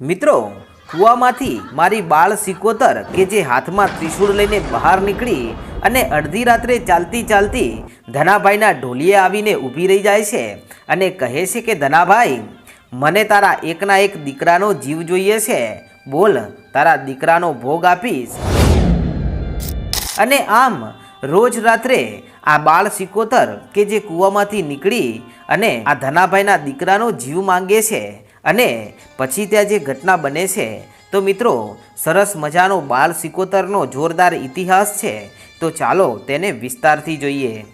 મિત્રો, કૂવામાંથી મારી બાળ સિકોતર કે જે હાથમાં ત્રિશૂળ લઈને બહાર નીકળી અને અડધી રાત્રે ચાલતી ચાલતી ધનાભાઈના ઢોલીએ આવીને ઊભી રહી જાય છે અને કહે છે કે, ધનાભાઈ, મને તારા એકના એક દીકરાનો જીવ જોઈએ છે. બોલ, તારા દીકરાનો ભોગ આપીશ. અને આમ રોજ રાત્રે આ બાળ સિકોતર કે જે કૂવામાંથી નીકળી અને આ ધનાભાઈના દીકરાનો જીવ માંગે છે અને પછી ત્યાં જે ઘટના બને છે, તો મિત્રો, સરસ મજાનો બાળ સિકોતરનો જોરદાર ઇતિહાસ છે, તો ચાલો તેને વિસ્તારથી જોઈએ.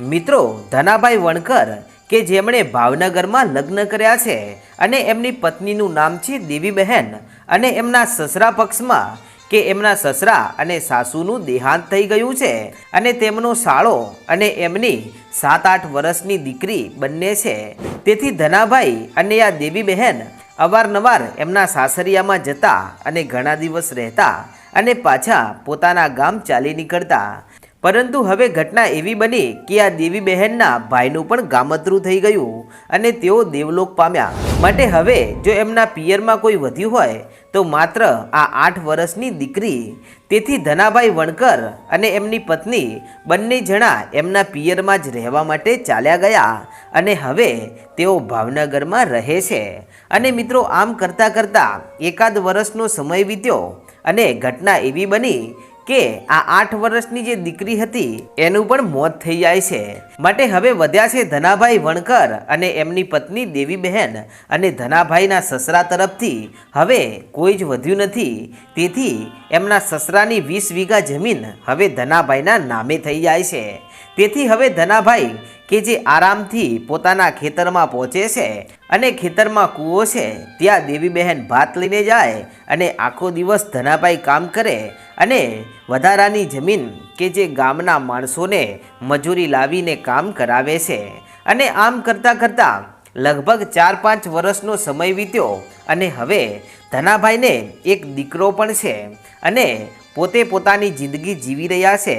મિત્રો, ધનાભાઈ વણકર, કે જેમણે ભાવનગરમાં લગ્ન કર્યા છે, અને એમની પત્નીનું નામ છે દેવીબહેન, અને એમના સસરા પક્ષમાં કે એમના સસરા અને સાસુનું દેહાંત થઈ ગયું છે અને તેમનો સાળો અને એમની સાત આઠ વર્ષની દીકરી બંને છે. તેથી ધનાભાઈ અને આ દેવી બહેન અવારનવાર એમના સાસરિયામાં જતા અને ઘણા દિવસ રહેતા અને પાછા પોતાના ગામ ચાલી નીકળતા. પરંતુ હવે ઘટના એવી બની કે આ દેવી બહેનના ભાઈનું પણ ગામતરું થઈ ગયું અને તેઓ દેવલોક પામ્યા. માટે હવે જો એમના પિયરમાં કોઈ વધ્યું હોય, તો માત્ર આ આઠ વર્ષની દીકરી, તેથી ધનાભાઈ વણકર અને એમની પત્ની બંને જણા એમના પિયરમાં જ રહેવા માટે ચાલ્યા ગયા અને હવે તેઓ ભાવનગરમાં રહે છે. અને મિત્રો, આમ કરતાં કરતાં એકાદ વર્ષનો સમય વીત્યો અને ઘટના એવી બની કે આ આઠ વર્ષની જે દીકરી હતી, એનું પણ મોત થઈ જાય છે. માટે હવે વધ્યા છે ધનાભાઈ વણકર અને એમની પત્ની દેવી બહેન અને ધનાભાઈના સસરા તરફથી. હવે કોઈ જ વધ્યું નથી. તેથી એમના સસરાની વીસ વીઘા જમીન હવે ધનાભાઈના નામે થઈ જાય છે. તેથી હવે ધનાભાઈ કે જે આરામથી પોતાના ખેતરમાં પહોંચે છે અને ખેતરમાં કૂવો છે, ત્યાં દેવી બહેન ભાત લઈને જાય અને આખો દિવસ ધનાભાઈ કામ કરે અને વધારાની જમીન કે જે ગામના માણસોને મજૂરી લાવીને કામ કરાવે છે. અને આમ કરતાં કરતાં લગભગ ચાર પાંચ વર્ષનો સમય વીત્યો અને હવે ધનાભાઈને એક દીકરો પણ છે અને પોતે પોતાની જિંદગી જીવી રહ્યા છે.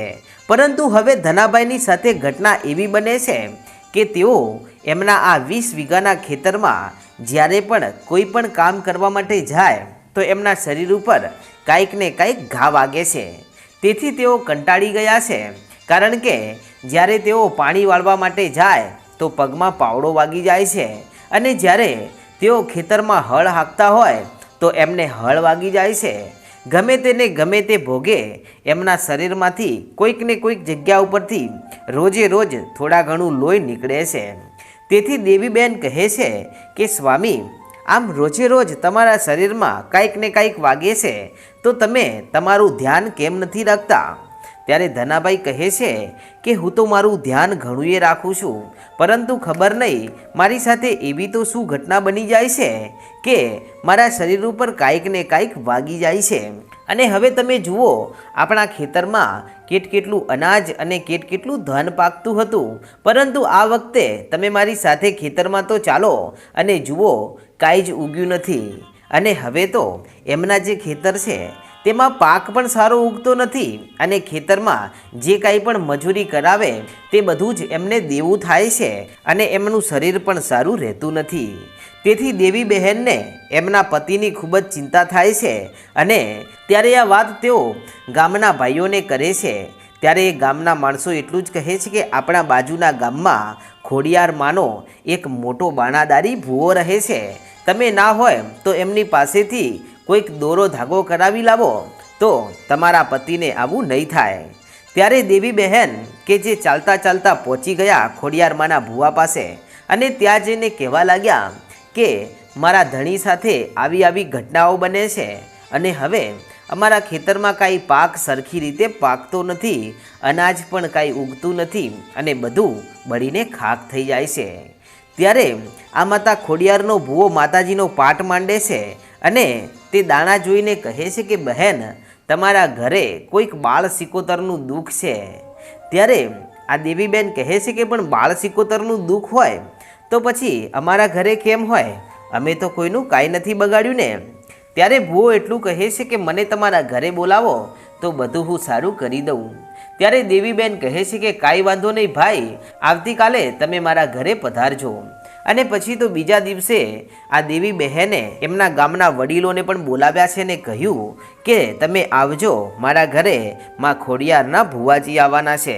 પરંતુ હવે ધનાભાઈની સાથે ઘટના એવી બને છે કે તેઓ એમના આ વીસ વીઘાના ખેતરમાં જ્યારે પણ કોઈ પણ કામ કરવા માટે જાય તો એમના શરીર ઉપર કાંઈક ને કાંઈક ઘા વાગે છે. તેથી તેઓ કંટાળી ગયા છે, કારણ કે જ્યારે તેઓ પાણી વાળવા માટે જાય તો પગમાં પાવડો વાગી જાય છે અને જ્યારે તેઓ ખેતરમાં હળ હાંકતા હોય તો એમને હળ વાગી જાય છે. ગમે તેને ગમે તે ભોગે, એમના શરીરમાંથી કોઈક ને કોઈક જગ્યા ઉપરથી રોજે રોજ થોડા ઘણું લોહી નીકળે છે. તેથી દેવીબેન કહે છે કે, સ્વામી, આમ રોજે રોજ તમારા શરીરમાં કાંઈક ને કાંઈક વાગે છે, તો તમે તમારું ધ્યાન કેમ નથી રાખતા? ત્યારે ધનાભાઈ કહે છે કે હું તો મારું ધ્યાન ઘણું એ રાખું છું, પરંતુ ખબર નહીં મારી સાથે એવી તો શું ઘટના બની જાય છે કે મારા શરીર ઉપર કાંઈક ને કાંઈક વાગી જાય છે. અને હવે તમે જુઓ, આપણા ખેતરમાં કેટ કેટલું અનાજ અને કેટ કેટલું ધન પાકતું હતું, પરંતુ આ વખતે તમે મારી સાથે ખેતરમાં તો ચાલો અને જુઓ, કાંઈ જ ઉગ્યું નથી. અને હવે તો એમના જે ખેતર છે તેમાં પાક પણ સારો ઉગતો નથી અને ખેતરમાં જે કાંઈ પણ મજૂરી કરાવે તે બધું જ એમને દેવું થાય છે અને એમનું શરીર પણ સારું રહેતું નથી. તેથી દેવી બહેનને એમના પતિની ખૂબ જ ચિંતા થાય છે અને ત્યારે આ વાત તેઓ ગામના ભાઈઓને કરે છે. ત્યારે એ ગામના માણસો એટલું જ કહે છે કે આપણા બાજુના ગામમાં ખોડિયાર માનો એક મોટો બાણાદારી ભૂવો રહે છે. તમે ના હોય તો એમની પાસેથી કોઈક દોરો ધાગો કરાવી લાવો, તો તમારા પતિને આવું નહીં થાય. ત્યારે દેવી બહેન કે જે ચાલતા ચાલતા પહોંચી ગયા ખોડિયારમાના ભુવા પાસે અને ત્યાં જઈને કહેવા લાગ્યા કે, મારા ધણી સાથે આવી આવી ઘટનાઓ બને છે અને હવે અમારા ખેતરમાં કાંઈ પાક સરખી રીતે પાકતો નથી, અનાજ પણ કાંઈ ઉગતું નથી અને બધું બળીને ખાક થઈ જાય છે. ત્યારે આ માતા ખોડિયારનો ભૂવો માતાજીનો પાઠ માંડે છે અને તે દાણા જોઈને કહે છે કે, બહેન, તમારા ઘરે કોઈક બાળ સિકોતરનું દુઃખ છે. ત્યારે આ દેવીબેન કહે છે કે, પણ બાળ સિકોતરનું દુઃખ હોય તો પછી અમારા ઘરે કેમ હોય? અમે તો કોઈનું કાંઈ નથી બગાડ્યું ને. ત્યારે ભૂવો એટલું કહે છે કે, મને તમારા ઘરે બોલાવો, તો બધું હું સારું કરી દઉં. ત્યારે દેવીબેન કહે છે કે, કાંઈ વાંધો નહીં ભાઈ, આવતીકાલે તમે મારા ઘરે પધારજો. અને પછી તો બીજા દિવસે આ દેવી બહેને એમના ગામના વડીલોને પણ બોલાવ્યા છે ને કહ્યું કે તમે આવજો, મારા ઘરે માં ખોડિયારના ભુવાજી આવવાના છે.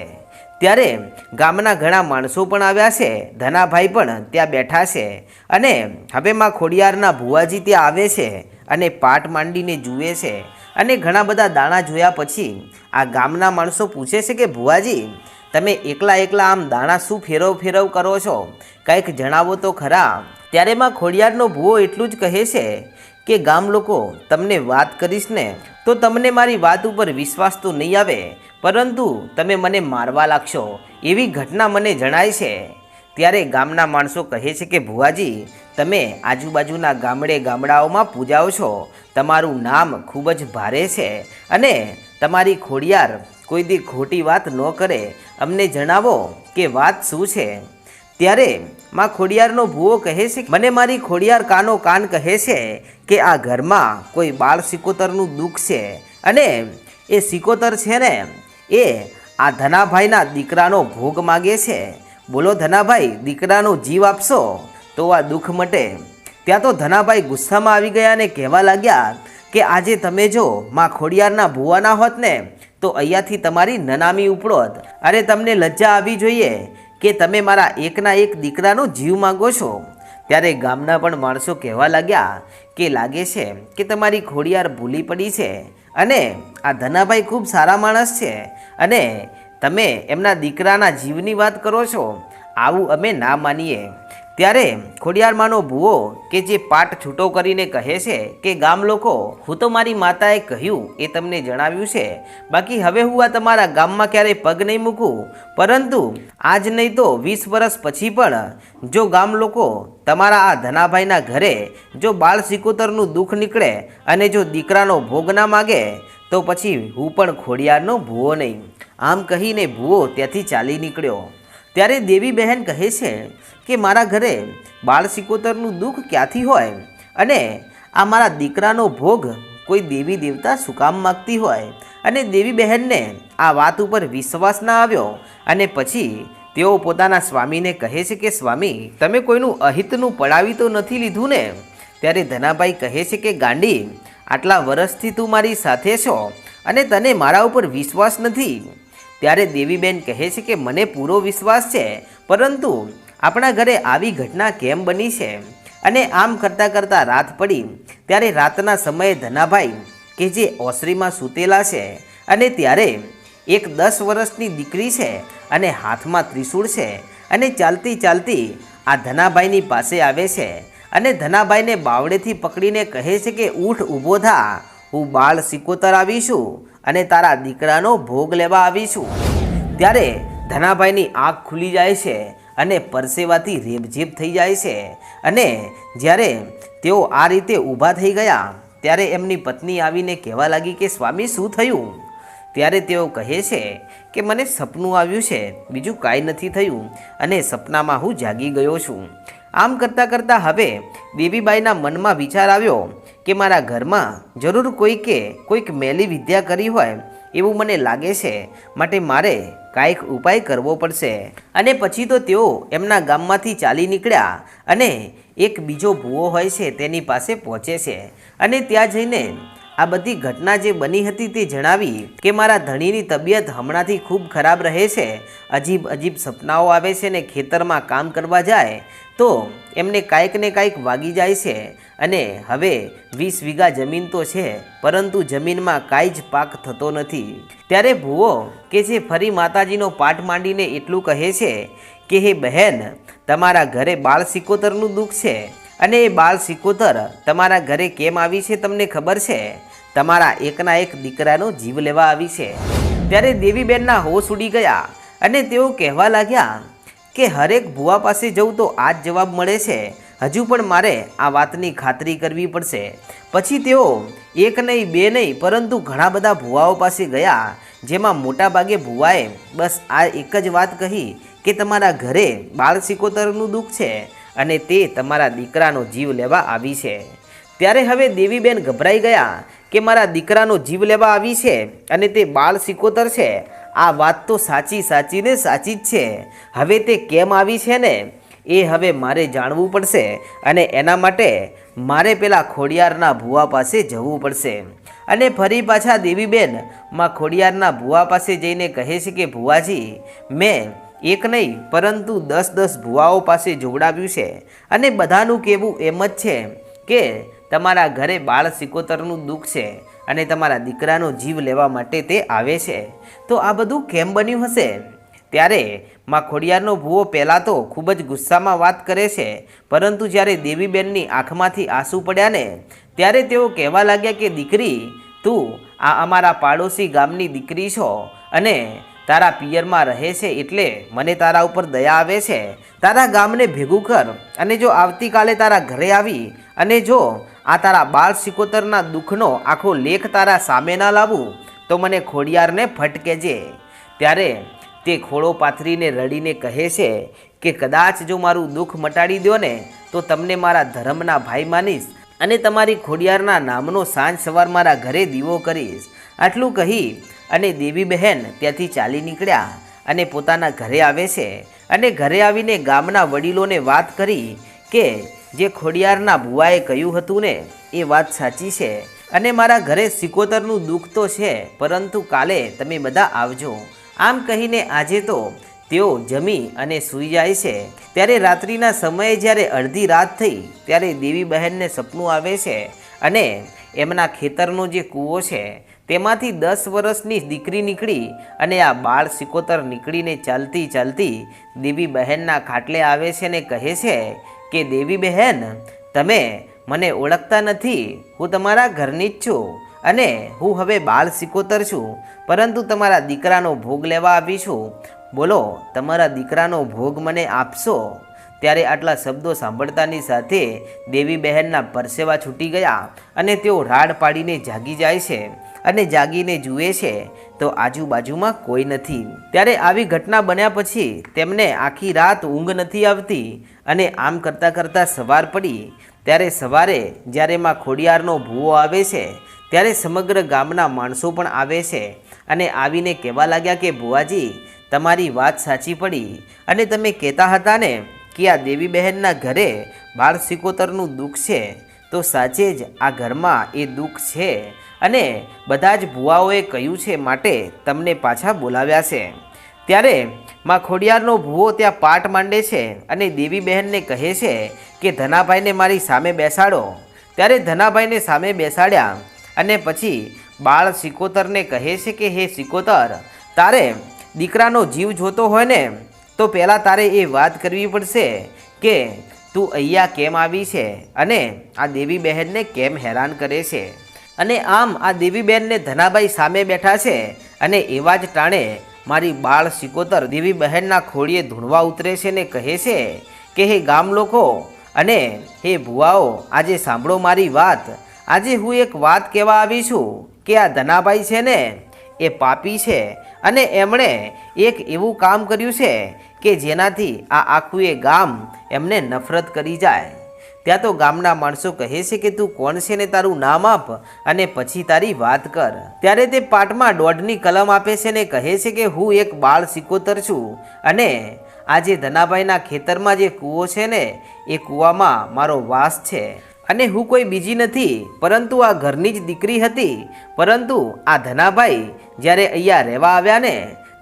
ત્યારે ગામના ઘણા માણસો પણ આવ્યા છે, ધનાભાઈ પણ ત્યાં બેઠા છે અને હવે માં ખોડિયારના ભુવાજી ત્યાં આવે છે અને પાટ માંડીને જુએ છે અને ઘણા બધા દાણા જોયા પછી આ ગામના માણસો પૂછે છે કે ભુવાજી તમે એકલા એકલા આમ દાણા શું ફેરવ ફેરવ કરો છો? કંઈક જણાવો તો ખરા. ત્યારે માં ખોડિયારનો ભૂવો એટલું જ કહે છે કે, ગામ લોકો, તમને વાત કરીશ ને, તો તમને મારી વાત ઉપર વિશ્વાસ તો નહીં આવે, પરંતુ તમે મને મારવા લાગશો. એવી ઘટના મને જણાય છે. ત્યારે ગામના માણસો કહે છે કે, ભુવાજી, તમે આજુબાજુના ગામડે ગામડાઓમાં પૂજાઓ છો. તમારું નામ ખૂબ જ ભારે છે અને તમારી ખોડિયાર કોઈ દી ખોટી વાત ન કરે, અમને જણાવો કે વાત શું છે? ત્યારે માં ખોડિયારનો ભૂવો કહે છે મને મારી ખોડિયાર કાનો કાન કહે છે કે આ ઘરમાં કોઈ બાળ સિકોતરનું દુઃખ છે અને એ સિકોતર છે ને, એ આ ધનાભાઈના દીકરાનો ભોગ માગે છે. બોલો ધનાભાઈ, દીકરાનો જીવ આપશો તો આ દુઃખ મટે. ત્યાં તો ધનાભાઈ ગુસ્સામાં આવી ગયા અને કહેવા લાગ્યા કે આજે તમે જો માં ખોડિયારના ભુવાના હોત ને, તો અહીંયાથી તમારી નનામી ઉપડોત. અરે તમને લજ્જા આવી જોઈએ કે તમે મારા એકના એક દીકરાનો જીવ માંગો છો. ત્યારે ગામના પણ માણસો કહેવા લાગ્યા કે લાગે છે કે તમારી ખોડિયાર ભૂલી પડી છે. અને આ ધનાભાઈ ખૂબ સારા માણસ છે. અને તમે એમના દીકરાના જીવની વાત કરો છો. આવું અમે ના માનીએ. ત્યારે ખોડિયારમાંનો ભૂવો કે જે પાઠ છૂટો કરીને કહે છે કે ગામ લોકો, હું તો મારી માતાએ કહ્યું, એ તમને જણાવ્યું છે. બાકી હવે હું આ તમારા ગામમાં ક્યારેય પગ નહીં મૂકું. પરંતુ આજ નહીં તો વીસ વર્ષ પછી પણ જો ગામ લોકો તમારા આ ધનાભાઈના ઘરે જો બાળ સિકોતરનું દુઃખ નીકળે અને જો દીકરાનો ભોગ ના માગે, તો પછી હું પણ ખોડિયારનો ભૂવો નહીં. આમ કહીને ભૂવો ત્યાંથી ચાલી નીકળ્યો. ત્યારે દેવી બહેન કહે છે કે મારા ઘરે બાળ સિકોતરનું દુઃખ ક્યાંથી હોય? અને આ મારા દીકરાનો ભોગ કોઈ દેવી દેવતા શું કામ માગતી હોય? અને દેવી બહેનને આ વાત ઉપર વિશ્વાસ ના આવ્યો અને પછી તેઓ પોતાના સ્વામીને કહે છે કે, સ્વામી, તમે કોઈનું અહિતનું પડાવી તો નથી લીધું ને? ત્યારે ધનાભાઈ કહે છે કે, ગાંડી, આટલા વર્ષથી તું મારી સાથે છો અને તને મારા ઉપર વિશ્વાસ નથી. ત્યારે દેવીબેન કહે છે કે મને પૂરો વિશ્વાસ છે, પરંતુ આપણા ઘરે આવી ઘટના કેમ બની છે? અને આમ કરતાં કરતાં રાત પડી, ત્યારે રાતના સમયે ધનાભાઈ કે જે ઓસરીમાં સૂતેલા છે અને ત્યારે એક દસ વર્ષની દીકરી છે અને હાથમાં ત્રિશૂળ છે અને ચાલતી ચાલતી આ ધનાભાઈની પાસે આવે છે અને ધનાભાઈને બાવડેથી પકડીને કહે છે કે ઊઠ ઊભો થા. હું બાળ સિકોતર આવીશું અને તારા દીકરાનો ભોગ લેવા આવીશું. ત્યારે ધનાભાઈની આંખ ખુલી જાય છે અને પરસેવાથી રેબઝેબ થઈ જાય છે. અને જ્યારે તેઓ આ રીતે ઊભા થઈ ગયા, ત્યારે એમની પત્ની આવીને કહેવા લાગી કે, સ્વામી, શું થયું? ત્યારે તેઓ કહે છે કે, મને સપનું આવ્યું છે, બીજું કાંઈ નથી થયું અને સપનામાં હું જાગી ગયો છું. આમ કરતાં કરતાં હવે દેવીબાઈના મનમાં વિચાર આવ્યો કે મારા ઘરમાં જરૂર કોઈકે કોઈક મેલી વિદ્યા કરી હોય એવું મને લાગે છે, માટે મારે કાંઈક ઉપાય કરવો પડશે. અને પછી તો તેઓ એમના ગામમાંથી ચાલી નીકળ્યા અને એક બીજો ભૂવો હોય છે તેની પાસે પહોંચે છે. અને ત્યાં જઈને આ બધી ઘટના જે બની હતી તે જણાવી કે મારા ધણીની તબિયત હમણાંથી ખૂબ ખરાબ રહે છે. અજીબ અજીબ સપનાઓ આવે છે ને ખેતરમાં કામ કરવા જાય તો એમને કાંઈક ને કાંઈક વાગી જાય છે અને હવે વીસ વીઘા જમીન તો છે, પરંતુ જમીનમાં કાંઈ જ પાક થતો નથી. ત્યારે ભૂવો કે જે ફરી માતાજીનો પાઠ માંડીને એટલું કહે છે કે, હે બહેન, તમારા ઘરે બાળ સિકોતરનું દુઃખ છે. અને એ બાળ સિકોતર તમારા ઘરે કેમ આવી છે તમને ખબર છે? તમારા એકના એક દીકરાનો જીવ લેવા આવી છે. ત્યારે દેવીબેનના હોશ ઉડી ગયા અને તેઓ કહેવા લાગ્યા કે હરેક ભુવા પાસે જવું તો આ જ જવાબ મળે છે. હજુ પણ મારે આ વાતની ખાતરી કરવી પડશે. પછી તેઓ એક નહીં, બે નહીં, પરંતુ ઘણા બધા ભુવાઓ પાસે ગયા, જેમાં મોટાભાગે ભુવાએ બસ આ એક જ વાત કહી કે તમારા ઘરે બાળ સિકોતરનું દુઃખ છે. અને તે તમારા દીકરાનો જીવ લેવા આવી છે. ત્યારે હવે દેવીબેન ગભરાઈ ગયા કે મારા દીકરાનો જીવ લેવા આવી છે અને તે બાળ સિકોતર છે. આ વાત તો સાચી સાચીને સાચી જ છે. હવે તે કેમ આવી છે ને? એ હવે મારે જાણવું પડશે અને એના માટે મારે પેલા ખોડિયારના ભુવા પાસે જવું પડશે. અને ફરી પાછા દેવીબેન, માં ખોડિયારના ભુવા પાસે જઈને કહે છે કે, ભુવાજી, મેં એક નહીં, પરંતુ દસ દસ ભુવાઓ પાસે જોવડાવ્યું છે. અને બધાનું કહેવું એમ જ છે કે તમારા ઘરે બાળ સિકોતરનું દુઃખ છે અને તમારા દીકરાનો જીવ લેવા માટે તે આવે છે. તો આ બધું કેમ બન્યું હશે? ત્યારે માં ખોડિયારનો ભૂવો પહેલાં તો ખૂબ જ ગુસ્સામાં વાત કરે છે, પરંતુ જ્યારે દેવીબેનની આંખમાંથી આંસુ પડ્યા ને, ત્યારે તેઓ કહેવા લાગ્યા કે, દીકરી, તું આ અમારા પાડોશી ગામની દીકરી છો અને તારા પિયરમાં રહે છે એટલે મને તારા ઉપર દયા આવે છે. તારા ગામને ભેગું કર અને જો આવતીકાલે તારા ઘરે આવી અને જો આ તારા બાળ સિકોતરના દુઃખનો આખો લેખ તારા સામે ના લાવું, તો મને ખોડિયારને ફટકેજે. ત્યારે તે ખોળો પાથરીને રડીને કહે છે કે, કદાચ જો મારું દુઃખ મટાડી દો ને, તો તમને મારા ધર્મના ભાઈ માનીશ અને તમારી ખોડિયારના નામનો સાંજ સવાર મારા ઘરે દીવો કરીશ. આટલું કહી અને દેવી બહેન ત્યાંથી ચાલી નીકળ્યા અને પોતાના ઘરે આવે છે અને ઘરે આવીને ગામના વડીલોને વાત કરી કે જે ખોડિયારના ભુવાએ કહ્યું હતું ને, એ વાત સાચી છે અને મારા ઘરે સિકોતરનું દુઃખ તો છે, પરંતુ કાલે તમે બધા આવજો. આમ કહીને આજે તો તેઓ જમી અને સૂઈ જાય છે. ત્યારે રાત્રિના સમયે જ્યારે અડધી રાત થઈ, ત્યારે દેવી બહેનને સપનું આવે છે અને એમના ખેતરનો જે કૂવો છે તેમાંથી દસ વર્ષની દીકરી નીકળી અને આ બાળ સિકોતર નીકળીને ચાલતી ચાલતી દેવી બહેનના ખાટલે આવે છે ને કહે છે કે, દેવી બહેન, તમે મને ઓળખતા નથી. હું તમારા ઘરની જ છું અને હું હવે બાળ સિકોતર છું. પરંતુ તમારા દીકરાનો ભોગ લેવા આવી છું. બોલો, તમારા દીકરાનો ભોગ મને આપશો? ત્યારે આટલા શબ્દો સાંભળતાની સાથે દેવી બહેનના પરસેવા છૂટી ગયા અને તેઓ રાડ પાડીને જાગી જાય છે. અને જાગીને જુએ છે, તો આજુબાજુમાં કોઈ નથી. ત્યારે આવી ઘટના બન્યા પછી તેમને આખી રાત ઊંઘ નથી આવતી અને આમ કરતાં કરતાં સવાર પડી. ત્યારે સવારે જ્યારે માં ખોડિયારનો ભૂવો આવે છે, ત્યારે સમગ્ર ગામના માણસો પણ આવે છે અને આવીને કહેવા લાગ્યા કે, ભુવાજી, તમારી વાત સાચી પડી. અને તમે કહેતા હતા ને કે આ દેવી બહેનના ઘરે બાળ સિકોતરનું દુઃખ છે, તો સાચે જ આ ઘરમાં એ દુઃખ છે. અને બધા જ ભુવાઓએ કહ્યું છે માટે તમને પાછા બોલાવ્યા છે. ત્યારે માં ખોડિયારનો ભૂવો ત્યાં પાટ માંડે છે અને દેવી બહેનને કહે છે કે, ધનાભાઈને મારી સામે બેસાડો. ત્યારે ધનાભાઈને સામે બેસાડ્યા અને પછી બાળ સિકોતરને કહે છે કે, હે સિકોતર, તારે દીકરાનો જીવ જોતો હોય ને, તો પહેલાં તારે એ વાત કરવી પડશે કે, તું અહીંયા કેમ આવી છે અને આ દેવી બહેનને કેમ હેરાન કરે છે? અને આમ આ દેવીબહેનને ધનાભાઈ સામે બેઠા છે અને એવા જ ટાણે મારી બાળ સિકોતર દેવી બહેનના ખોળીએ ધૂણવા ઉતરે છે ને કહે છે કે, હે ગામ લોકો અને હે ભુવાઓ, આજે સાંભળો મારી વાત. આજે હું એક વાત કહેવા આવી છું કે આ ધનાભાઈ છે ને, એ પાપી છે અને એમણે એક એવું કામ કર્યું છે કે જેનાથી આ આખું એ ગામ એમને નફરત કરી જાય. ત્યાં તો ગામના માણસો કહે છે કે તું કોણ છે ને તારું નામ આપ અને પછી તારી વાત કર. ત્યારે તે પાઠમાં દોઢની કલમ આપે છે ને કહે છે કે હું એક બાળ સિકોતર છું અને આજે ધનાભાઈના ખેતરમાં જે કૂવો છે ને, એ કૂવામાં મારો વાસ છે. અને હું કોઈ બીજી નથી, પરંતુ આ ઘરની જ દીકરી હતી. પરંતુ આ ધનાભાઈ જ્યારે અહીંયા રહેવા આવ્યા ને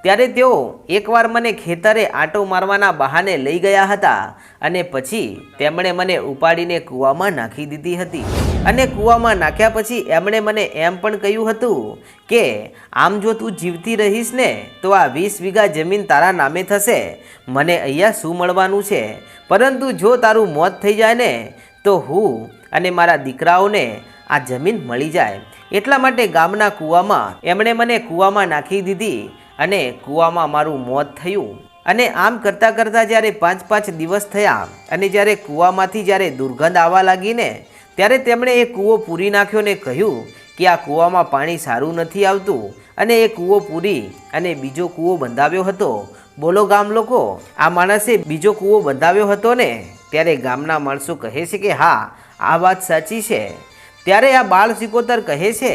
ત્યારે તેઓ એકવાર મને ખેતરે આંટો મારવાના બહાને લઈ ગયા હતા અને પછી તેમણે મને ઉપાડીને કૂવામાં નાખી દીધી હતી. અને કૂવામાં નાખ્યા પછી એમણે મને એમ પણ કહ્યું હતું કે, આમ જો તું જીવતી રહીશ ને, તો આ વીસ વીઘા જમીન તારા નામે થશે. મને અહીંયા શું મળવાનું છે? પરંતુ જો તારું મોત થઈ જાય ને, તો હું અને મારા દીકરાઓને આ જમીન મળી જાય. એટલા માટે ગામના કૂવામાં એમણે મને કૂવામાં નાખી દીધી અને કૂવામાં મારું મોત થયું. અને આમ કરતાં કરતાં જ્યારે પાંચ પાંચ દિવસ થયા અને જ્યારે કૂવામાંથી જ્યારે દુર્ગંધ આવવા લાગીને, ત્યારે તેમણે એ કૂવો પૂરી નાખ્યો ને કહ્યું કે આ કૂવામાં પાણી સારું નથી આવતું. અને એ કૂવો પૂરી અને બીજો કૂવો બંધાવ્યો હતો. બોલો ગામ લોકો, આ માણસે બીજો કૂવો બંધાવ્યો હતો ને? ત્યારે ગામના માણસો કહે છે કે હા, આ વાત સાચી છે. ત્યારે આ બાળ સિકોતર કહે છે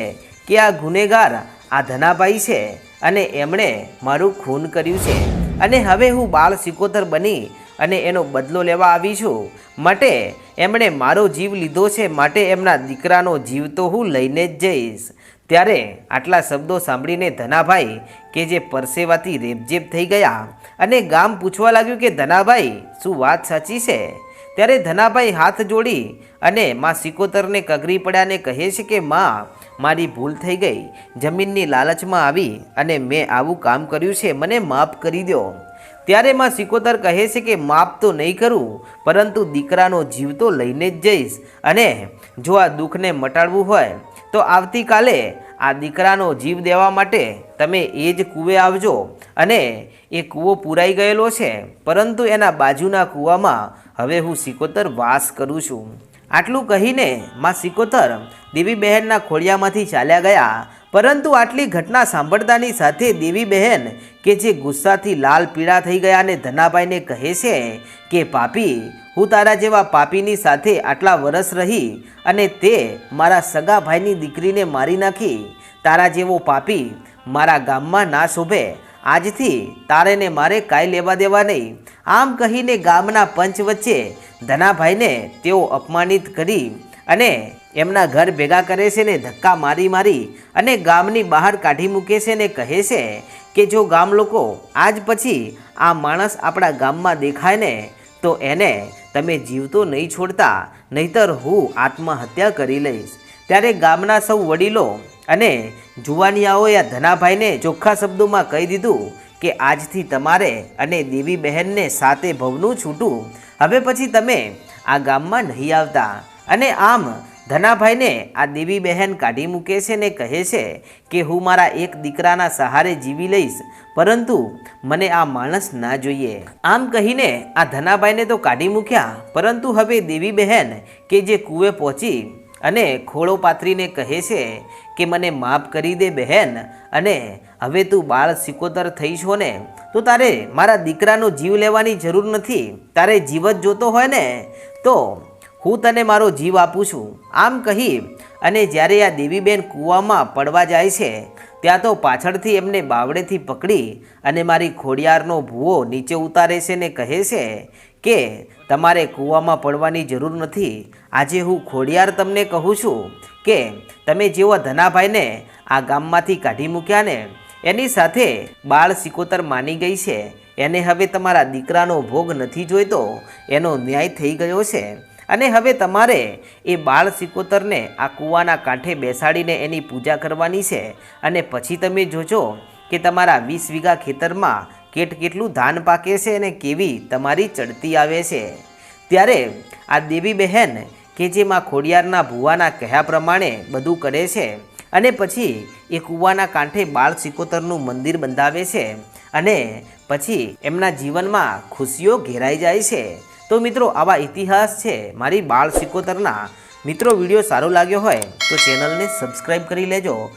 કે આ ગુનેગાર આ ધનાભાઈ છે. અને એમણે મારું ખૂન કર્યું છે. અને હવે હું બાળ સિકોતર બની અને એનો બદલો લેવા આવી છું. માટે એમણે મારો જીવ લીધો છે, માટે એમના દીકરાનો જીવ તો હું લઈને જ જઈશ. ત્યારે આટલા શબ્દો સાંભળીને ધનાભાઈ કે જે પરસેવાથી રેબજેબ થઈ ગયા અને ગામ પૂછવા લાગ્યું કે, ધનાભાઈ, શું વાત સાચી છે? ત્યારે ધનાભાઈ હાથ જોડી અને માં સિકોતરને કગરી પડ્યાને કહે છે કે, માં મારી ભૂલ થઈ ગઈ. જમીનની લાલચમાં આવી અને મેં આવું કામ કર્યું છે, મને માફ કરી દો. ત્યારે માં સિકોતર કહે છે કે, માફ તો નહીં કરું, પરંતુ દીકરાનો જીવ તો લઈને જ જઈશ. અને જો આ દુઃખને મટાડવું હોય, તો આવતીકાલે આ દીકરાનો જીવ દેવા માટે તમે એ જ કૂવે આવજો. અને એ કૂવો પૂરાઈ ગયેલો છે, પરંતુ એના બાજુના કૂવામાં હવે હું સિકોતર વાસ કરું છું. આટલું કહીને માં સિકોતર દેવી બહેનના ખોડિયામાંથી ચાલ્યા ગયા. પરંતુ આટલી ઘટના સાંભળતાની સાથે દેવી બહેન કે જે ગુસ્સાથી લાલ પીળા થઈ ગયા અને ધનાભાઈને કહે છે કે, પાપી, હું તારા જેવા પાપીની સાથે આટલા વરસ રહી અને તે મારા સગા ભાઈની દીકરીને મારી નાખી. તારા જેવો પાપી મારા ગામમાં ના શોભે. આજથી તારે ને મારે કાંઈ લેવા દેવા નહીં. આમ કહીને ગામના પંચ વચ્ચે ધનાભાઈને તેઓ અપમાનિત કરી અને એમના ઘર ભેગા કરે છે ને ધક્કા મારી મારી અને ગામની બહાર કાઢી મૂકે છે ને કહે છે કે જો ગામ લોકો આજ પછી આ માણસ આપણા ગામમાં દેખાય ને, તો એને તમે જીવતો નહીં છોડતા, નહીતર હું આત્મહત્યા કરી લઈશ. ત્યારે ગામના સૌ વડીલો અને જુવાનિયાઓએ આ ધનાભાઈને ચોખ્ખા શબ્દોમાં કહી દીધું કે આજથી તમારે અને દેવી બહેનને સાતે ભવનું છૂટું. હવે પછી તમે આ ગામમાં નહીં આવતા. અને આમ ધનાભાઈને આ દેવી બહેન કાઢી મૂકે છે ને કહે છે કે હું મારા એક દીકરાના સહારે જીવી લઈશ, પરંતુ મને આ માણસ ના જોઈએ. આમ કહીને આ ધનાભાઈને તો કાઢી મૂક્યા, પરંતુ હવે દેવી બહેન કે જે કૂવે પહોંચી અને ખોળો પાથરીને કહે છે કે મને માફ કરી દે બહેન. અને હવે તું બાળ સિકોતર થઈ છો ને, તો તારે મારા દીકરાનો જીવ લેવાની જરૂર નથી. તારે જીવ જ જોતો હોય ને, તો હું તને મારો જીવ આપું છું. આમ કહી અને જ્યારે આ દેવીબેન કૂવામાં પડવા જાય છે, ત્યાં તો પાછળથી એમને બાવડેથી પકડી અને મારી ખોડિયારનો ભૂવો નીચે ઉતારે છે ને કહે છે કે, તમારે કૂવામાં પડવાની જરૂર નથી. આજે હું ખોડિયાર તમને કહું છું. કે તમે જેવા ધનાભાઈને આ ગામમાંથી કાઢી મૂક્યા ને એની સાથે બાળ સિકોતર માની ગઈ છે. એને હવે તમારા દીકરાનો ભોગ નથી જોઈતો, એનો ન્યાય થઈ ગયો છે. અને હવે તમારે એ બાળ સિકોતરને આ કૂવાના કાંઠે બેસાડીને એની પૂજા કરવાની છે. અને પછી તમે જોજો કે તમારા વીસ વીઘા ખેતરમાં કેટ કેટલું ધાન પાકે છે અને કેવી તમારી ચડતી આવે છે. ત્યારે આ દેવી બહેન કે જેમાં ખોડિયારના ભુવાના કહ્યા પ્રમાણે બધું કરે છે અને પછી એ કૂવાના કાંઠે બાળ સિકોતરનું મંદિર બંધાવે છે અને પછી એમના જીવનમાં ખુશીઓ ઘેરાઈ જાય છે. તો મિત્રો, આવા ઇતિહાસ છે મારી બાળ સિકોતરના. મિત્રો, વીડિયો સારો લાગ્યો હોય તો ચેનલને સબસ્ક્રાઈબ કરી લેજો.